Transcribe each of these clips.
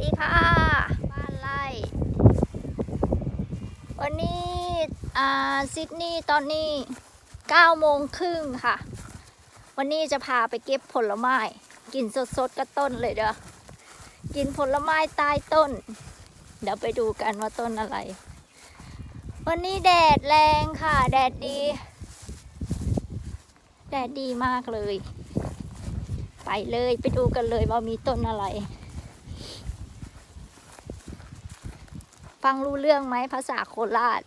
ดีค่ะ บ้านไร่วันนี้อ่าซิดนีย์ตอนนี้9โมงครึ่งค่ะ วันนี้จะพาไปเก็บผลไม้ กินสดๆกับต้นเลยเด้อ กินผลไม้ใต้ต้น เดี๋ยวไปดูกันว่าต้นอะไร วันนี้แดดแรงค่ะ แดดดี แดดดีมากเลย ไปเลยไปดูกันเลยว่ามีต้นอะไร ฟังรู้เรื่องไหมภาษาโคราช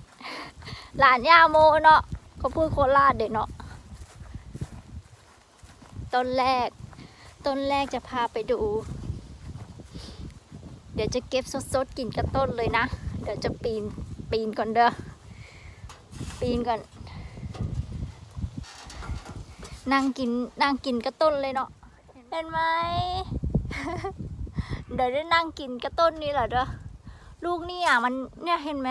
หลานย่าโมเนาะเขาพูดโคราชเด็เนาะต้นแรก ต้นแรกจะพาไปดู เดี๋ยวจะเก็บสดๆกินกับต้นเลยนะ เดี๋ยวจะปีนปีนก่อนเด้อปีนก่อน นั่งกินนั่งกินกับต้นเลยเนาะเห็นไหมเดี๋ยวได้นั่งกินกับต้นนี้แหละเด้อ ลูกนี่อะมันเนี่ยเห็นไหม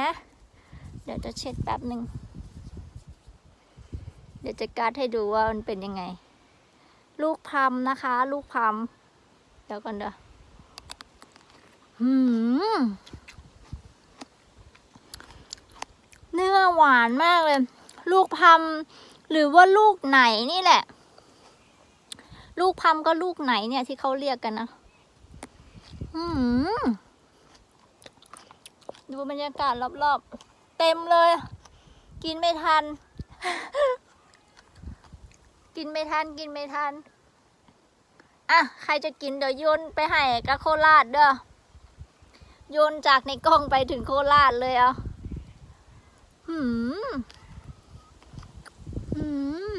เดี๋ยวจะเช็ดแป๊บหนึ่งเดี๋ยวจะการ์ดให้ดูว่ามันเป็นยังไง ลูกพรมนะคะ ลูกพรมเดี๋ยวก่อนเด้อหืมเนื้อหวานมากเลย ลูกพรมหรือว่าลูกไหนนี่แหละ ลูกพรมก็ลูกไหนเนี่ยที่เขาเรียกกันนะ อืม ดูบรรยากาศรอบๆ เต็มเลย กินไม่ทัน กินไม่ทันกินไม่ทัน อะ ใครจะกินเดี๋ยวโยนไปให้กับโคราชเด้อโยนจากในกล้องไปถึงโคราชเลยอะหืมหืม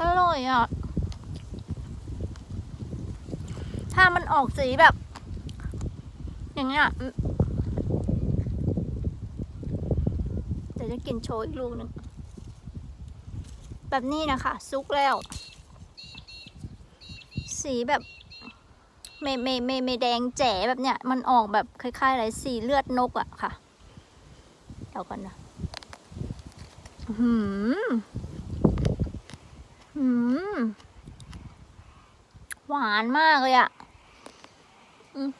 อร่อยอะ ถ้ามันออกสีแบบ อย่างเงี้ยเดี๋ยวจะกินโชว์อีกลูกหนึ่งแบบนี้นะคะ ซุกแล้ว สีแบบไม่ไม่ไม่ไม่แดงแจ๋แบบเนี้ย มันออกแบบคล้ายๆอะไรสีเลือดนกอะค่ะเดี๋ยวก่อนนะหืมหืมหวานมากเลยอะอืม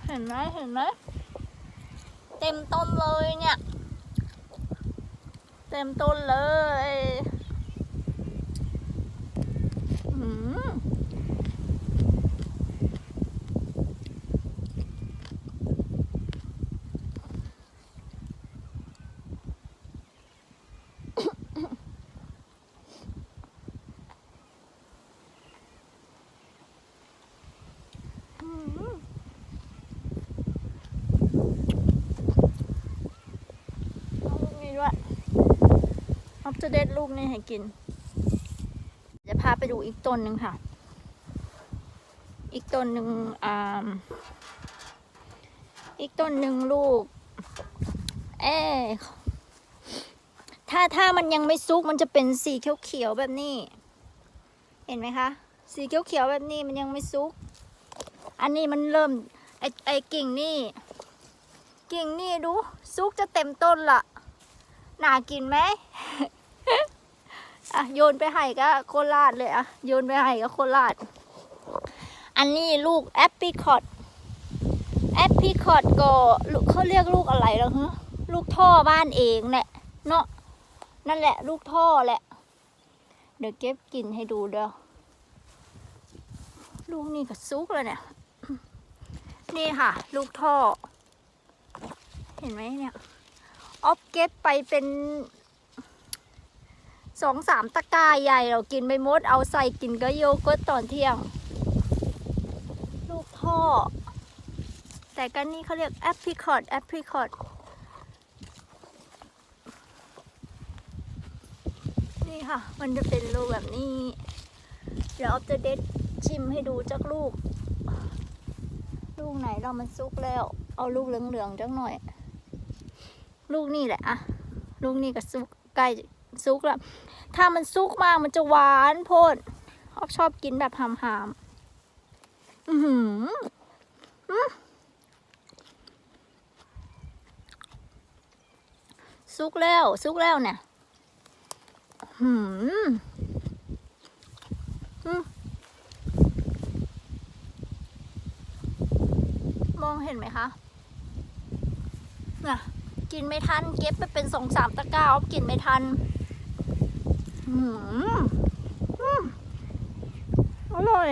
เห็นไหมเห็นไหมเต็มต้นเลยเนี่ย เต็มต้นเลยอืมอืม เอาลูกนี้ด้วย อัปเดตลูกนี้ให้กิน จะพาไปดูอีกต้นหนึ่งค่ะ อีกต้นหนึ่งอ่าอีกต้นหนึ่งลูก เอ๊ถ้าถ้ามันยังไม่ซุกมันจะเป็นสีเขียวๆแบบนี้ เห็นไหมคะ สีเขียวๆแบบนี้มันยังไม่ซุก อันนี้มันเริ่มไอไอกิ่งนี่ กิ่งนี่ดูซุกจะเต็มต้นละน่ากินไหม อะโยนไปให้ก็โคราชเลยอะโยนไปให้ก็โคราช อันนี้ลูกแอปปิคอตแอปปิคอตก็เขาเรียกลูกอะไรแล้วฮะลูกท่อบ้านเองแหละเนาะนั่นแหละ ลูกท่อแหละ เดี๋ยวเก็บกินให้ดูเด้อลูกนี่ก็ซุกเลยเนี่ย นี่ค่ะ ลูกท่อ เห็นไหมเนี่ยออฟเก็บไปเป็น สองสามตะกร้าใหญ่เรากินไปหมด เอาใส่กินก็โยเกิร์ตตอนเที่ยง ลูกท่อ แต่กันนี่เขาเรียกแอปริคอตแอปริคอตนี่ค่ะ มันจะเป็นลูกแบบนี้ เดี๋ยวออฟจะเด็ดชิมให้ดูจากลูก ลูกไหนเรามันซุกแล้ว เอาลูกเหลืองๆจังหน่อย ลูกนี่แหละอะลูกนี่ก็ซุกใกล้ ซุกและถ้ามันซุกมากมันจะหวานโพดชอบชอบกินแบบหามหามอืมซุกแล้ว ซุกแล้วเนี่ยหืมมองเห็นไหมคะน่ะ กินไม่ทัน เก็บไปเป็นสองสามตะกร้ากินไม่ทัน อร่อย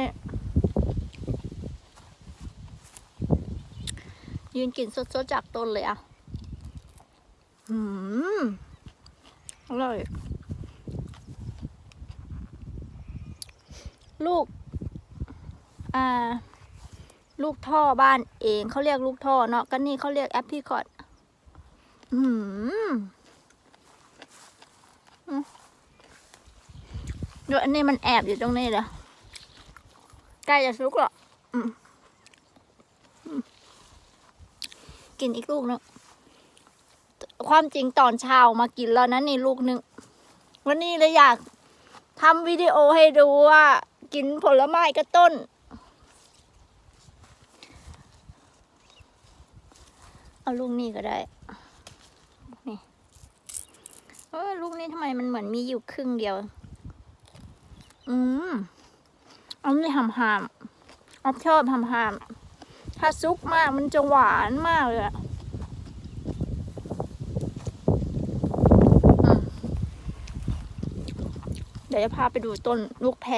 ยืนกินสดๆจากต้นเลยอะอืมอร่อย ลูก อ่า ลูกท่อบ้านเองเขาเรียกลูกท่อเนาะก็นี่เขาเรียกแอปพลิคอตอืมอืม เดี๋ยวอันนี้มันแอบอยู่ตรงนี้เลยใกล้จะสุกแล้วอืมอืมกินอีกลูกนึงความจริงตอนเช้ามากินแล้วนะนี่ลูกนึง วันนี้เลยอยากทำวิดีโอให้ดูว่า กินผลไม้กับต้น เอาลูกนี้ก็ได้ นี่เออลูกนี้ทำไมมันเหมือนมีอยู่ครึ่งเดียว อืมเอาไม่หำหามออฟชอบหำหามถ้าซุกมากมันจะหวานมากเลยอะเดี๋ยวจะพาไปดูต้นลูกแพร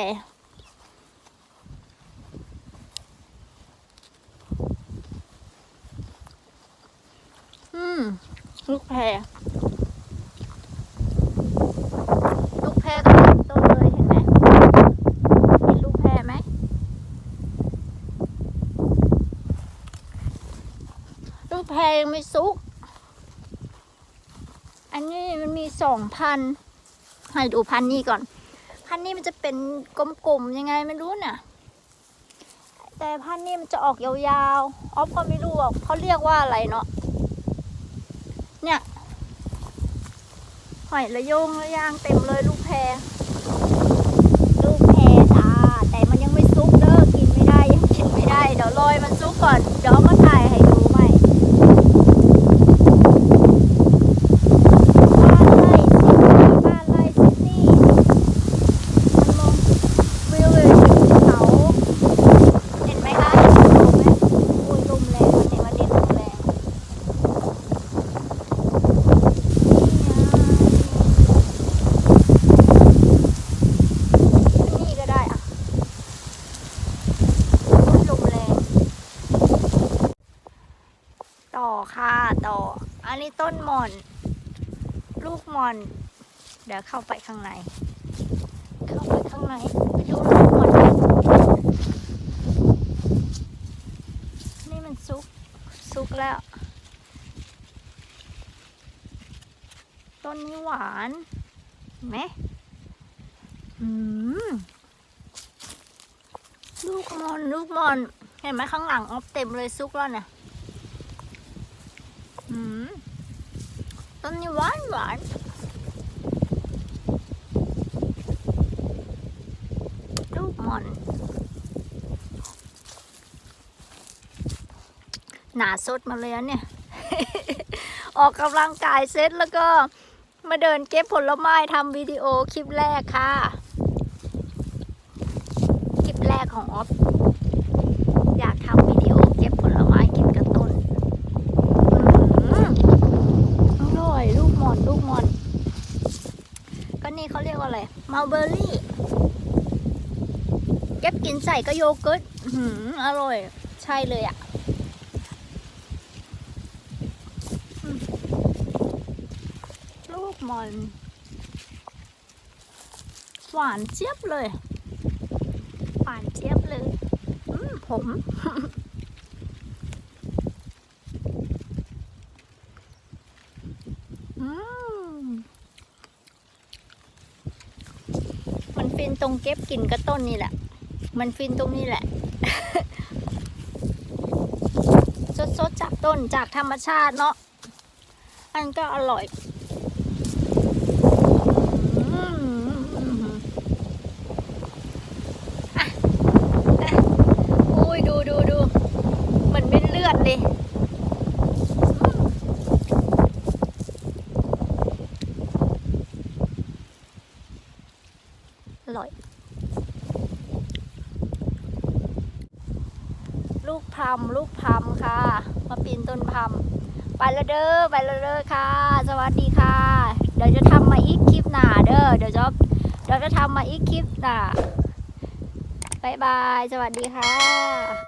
อืม ลูกแพร ลูกแพรก็เป็นต้นเลยเห็นไหมเห็นลูกแพรไหม ลูกแพรยั งไม่สุก อันนี้มันมีสองพันให้ดูพันนี้ก่อน พันนี้มันจะเป็นกลมๆยังไงไม่รู้น่ะ แต่พันนี้มันจะออกยาวๆ ออฟก็ไม่รู้เขาเรียกว่าอะไรเนาะ เนี่ยหอยระยงระยางเต็มเลยลูกแพรลูกแพรจ้าแต่มันยังไม่ซุกเด้อกินไม่ได้ยังกินไม่ได้ เดี๋ยวรอยมันซุกก่อนเดี๋ยวเอามาถ่ายให้ดูใหม่บ้านไร่ซิดนีย์บ้านไร่ซิดนีย์มันมองวิวเลยถึงเขา เห็นไหมคะเห็นลมไหมอุ้ยลมแรงวันนี้วันนี้ลมแรง นี่ก็ได้อะลมแรง ต่อค่ะต่อ อันนี้ต้นหม่อน ลูกหม่อน เดี๋ยวเข้าไปข้างใน เข้าไปข้างในไปดูลูกหม่อนกันนี่มันซุกซุกแล้ว ต้นนี้หวานเห็นไหมอืมลูกมอน ลูกมอน เห็นไหมข้างหลังออฟเต็มเลยซุกแล้วเนี่ย ต้นนี้หวานหวานลูกมอนหนาสดมาเลยอะเนี่ย ออกกำลังกายเสร็จแล้วก็มาเดินเก็บผลไม้ทำวิดีโอคลิปแรกค่ะ คลิปแรกของออฟอยากทำวิดีโอเก็บผลไม้กินกระต้นอืมอร่อยลูกหมอนลูกหมอน ก็นี่เขาเรียกว่าอะไร มัลเบอร์รี่เก็บกินใส่ก็โยเกิร์ตอื้อหืออร่อย ใช่เลยอะลูกมอนหวานเจี๊ยบเลย หวานเจี๊ยบเลย อืมผม อืมมั นฟินตรงเก็บกินกระต้นนี่แหละ มันฟินตรงนี้แหละ สดๆจากต้นจากธรรมชาติเนาะอันก็อร่อยอุ้ยดูดูดูเหมือนเป็นเลือดเลยอืมอ ร่อย ลูกพรำลูกพรำค่ะ มาปีนต้นพรำไปและเด้อไปและเด้อค่ะ สวัสดีค่ะ เดี๋ยวจะทำมาอีกคลิปหน้าเด้อเดี๋ยวจะเดี๋ยวจะทำมาอีกคลิปหน้าบายบาย สวัสดีค่ะ